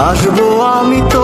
আসব আমি তো